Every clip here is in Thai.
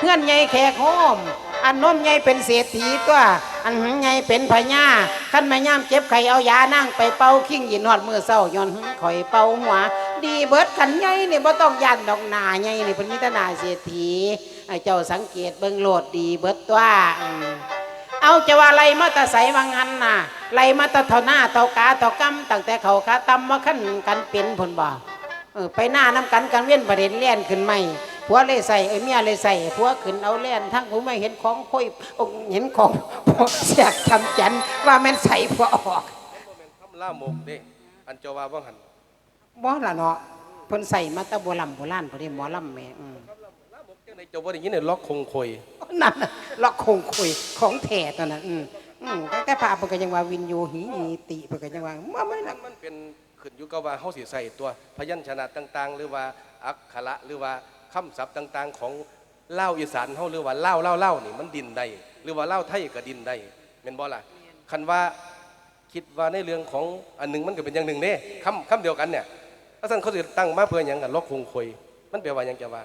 เงื่อนใหญ่แขกโฮม อันน้มใหญ่เป็นเศรษฐีตัว อันหึงใหญ่เป็นพญาขั้นแม่ย่ามเจ็บไข่เอายานั่งไปเป่าขิงยินหอดมือเศร้าย้อนหึงข่อยเป่าหัว ดีเบิดขันใหญ่นี่บ่ต้องยันดอกหนาใหญ่นี่เป็นมิตรนาเศรษฐีไอ้เจ้าสังเกตเบิ่งโลดดีเบิดตัวอืม เอาจะว่าไรมาแตะใสวังหันน่ะไรมาแตะเท่าหน้าเท่ากาเท่ากำตั้งแต่เขาขาตำมาขั้นกันเป็นผลบ่เออไปหน้าน้ำกันกันเวียนประเด็นเลี่ยนขึ้นไม่ ผัวเลยใส่เอ้ยเมียเลยใส่ผัวขึ้นเอาเลี่ยนทั้งผมไม่เห็นของคุยองเห็นของเสียกทำจันว่าแม่นใส่ผัวออกคำล่ามกเด้อันเจ้าว่าบ่หันบ่ละเนาะเพิ่นใส่มาแตะโบราณโบราณพอดีหมอลำแม่อืมล่ามกจังไดเจ้าบ่ได้ยินเนี่ยล็อกคงคอยนั่นน่ะล็อกคงคุยของแท้ตอนนั้นอืมอืมแต่พระเพิ่นก็ยังว่าวินโยหีหีติเพิ่นก็ยังว่าว่าไม่มันะนมันเป็นขึ้นอยู่กับว่าเฮาสิใส่ตัวพยัญชนะต่าง ๆ หรือว่าอักขระหรือว่า คำศัพท์ต่าง ๆ ของเล่าวอีสานเฮาหรือว่าเล่าวเล่าวเล่าวนี่มันดินได้หรือว่าเล่าวไทยก็ดินได้แม่นบ่ล่ะคันว่าคิดว่าในเรื่องของอันหนึงมันก็เป็นอย่างหนึ่งเด้คำคำเดียวกันเนี่ยถ้าซั่นเขาสิตั้งมาเพื่อหยังกันล็อกคงคอยมันแปลว่าหยังจะว่า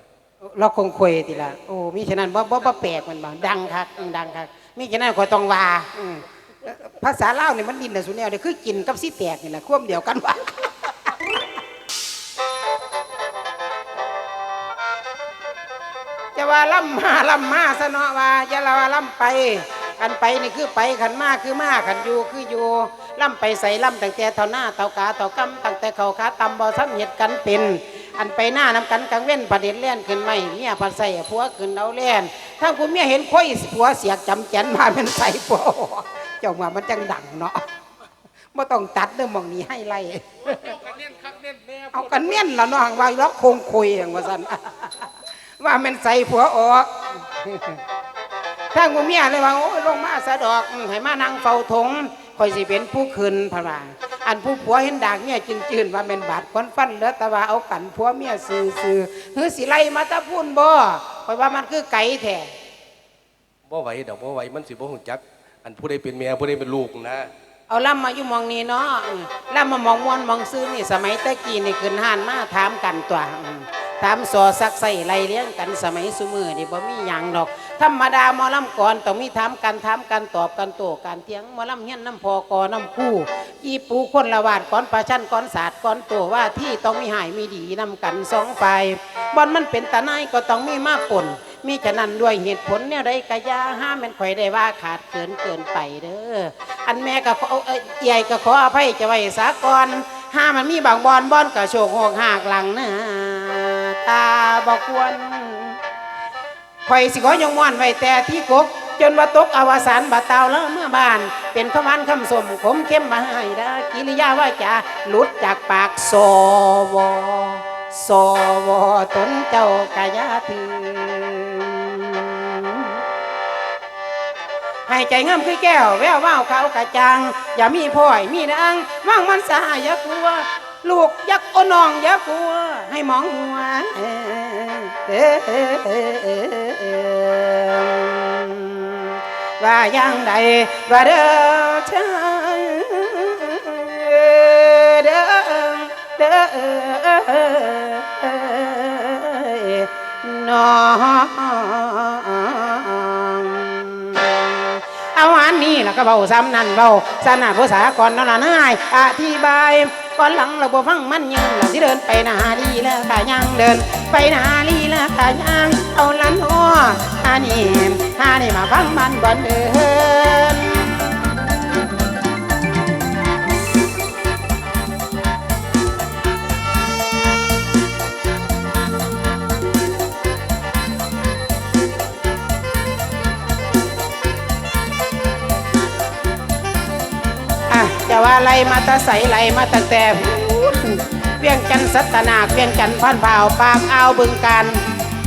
เราคงคุยติละโอ้มิฉะนั้นบ่บ่บ่แปลกมันบ่ดังคักอืมดังคักมิฉะนั้นขอยต้องว่าอืมเอ่อภาษาลาวนี่มันดินน่ะสุแนวนี่คือกินกับสิแตกนี่แหละควมเดียวกันว่า จะว่าล่ำมาล่ำมาซะเนาะว่าจะละว่าล่ำไปขันไปนี่คือไปขันมาคือมาขันอยู่คืออยู่ล่ำไปใส่ล่ำตั้งแต่เท่าหน้าเท่ากาเท่ากำตั้งแต่เขาขาตำบ่ซ้ำเหตุกันเป็น อันไปหน้านำกันกังเว้นประเด็นเล่นขึ้นไม่เมียพันใส่ผัวขึ้นเอาเล่นถ้าคุณเมียเห็นค่อยผัวเสียกจำแจนมาเป็นใส่ผัวเจ้ามามันจังดังเนาะไม่ต้องตัดเรื่องมองนี้ให้ไล่เอากันเมียนละเนาะว่าล็อกคงคุยอย่างว่าสัน ว่ามันใส่ผัวออกถ้างูเมียเลยว่าโอ้ยลงมาสะดอกอืมให้มานั่งเฝ้าถงคอยสิเป็นผู้คืนพะว่าอันผู้ผัวเห็นดากเนี่ยจืนจืนๆว่าเป็นบาดควันฟันเหลือแต่ว่าเอากันผัวเมียซื้อซื้อเฮือสิไล่มาตะพูนบ่คอยว่ามันคือไก่แท้ บ่ไหวดอกบ่ไหวมันสิบ่ฮู้จัก อันผู้ใดเป็นแม่ผู้ใดเป็นลูกนะเอาล่ำมาอยู่หมองนี้เนาะอืมล่ำมามองมวนมองซื้อนี่สมัยตะกี้นี่ขึ้นห้านมาถามกันตัวอืม ถามสอสักใส่ไล่เลี้ยงกันสมัยสมือนี่บ่มีหยังดอก ธรรมดาหมอลำก่อนต้องมีถามกันถามกันตอบกันโต้กันเถียงหมอลำเฮียนน้ำพอกอน้ำคู่อีปูคนละวาดก่อนประชันก่อนศาสตร์ก่อนโตว่าที่ต้องมีหายมีดีนำกันสองฝ่ายบอนมันเป็นตาไนก็ต้องมีมาปนมีฉะนั้นด้วยเหตุผลเนี่ยใดกะยาห้ามมันข่อยได้ว่าขาดเกินเกินไปเด้ออันแม่ก็ขอเอ้ยใหญ่ก็ขออภัยจะไว้สากอนห้ามันมีบางบอนบอนกระโชกหกหากหลังน้า ตาบอกควรข่อยสิขอยงม่วนไว้แต่ที่กกจนว่าตกอวสานบาเตาแล้วเมื่อบาน เป็นขมันคำสมขมเข้มมาให้ดากิริยาว่าจะหลุดจากปากสวสวตนเจ้ากายาถือให้ใจงามคือแก้วแววว่าวเขากระจัง อย่ามีพ่อยมีนางว่างมันสายกลัว ลูกยักโอนองย่ากลัวให้มองหัวว่าอย่างใดว่าเด้อชาเด้อเด้อนองเอาอันนี้แล้วก็เบาซ้ำนั่นเบาสนาภาษาก่อนนั่นน่ะนายอธิบาย ก่อนหลังเราบ่ฟังมันยังเราที่เดินไปนาลีแล้วกายังเดิน ไปนาลีแล้วกายังเอาลันหัวฮานี่ฮานี่มาฟังมันบ่เดิน จะว่าไรมาแตะใสไรมาตั้งแต่เวียงจันสัตนาคเวียงจันพันเผาปากอาวบึงกัน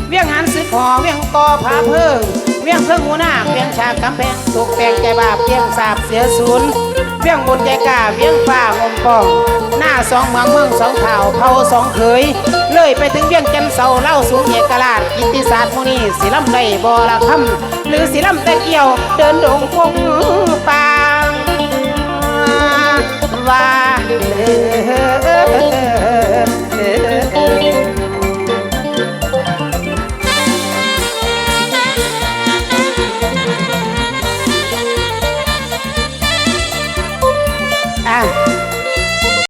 เวียงหันสึกหอเวียงกอผาเพิ่งเวียงเพิ่งหูหน้าเวียงฉากำแพงถูกแปลงใจบาปเวียงสาบเสียศูนย์เวียงบนใจกาเวียงฟ้างมปอง หน้าสองเมืองเมืองสองเผ่าเผาสองเขยเลยไปถึงเวียงจันเสาเล่าสูงเอกราชกิติศาสตร์โมนีศิลำไดบอละคำหรือศิลำแต่เกี่ยวเดินดงพงป่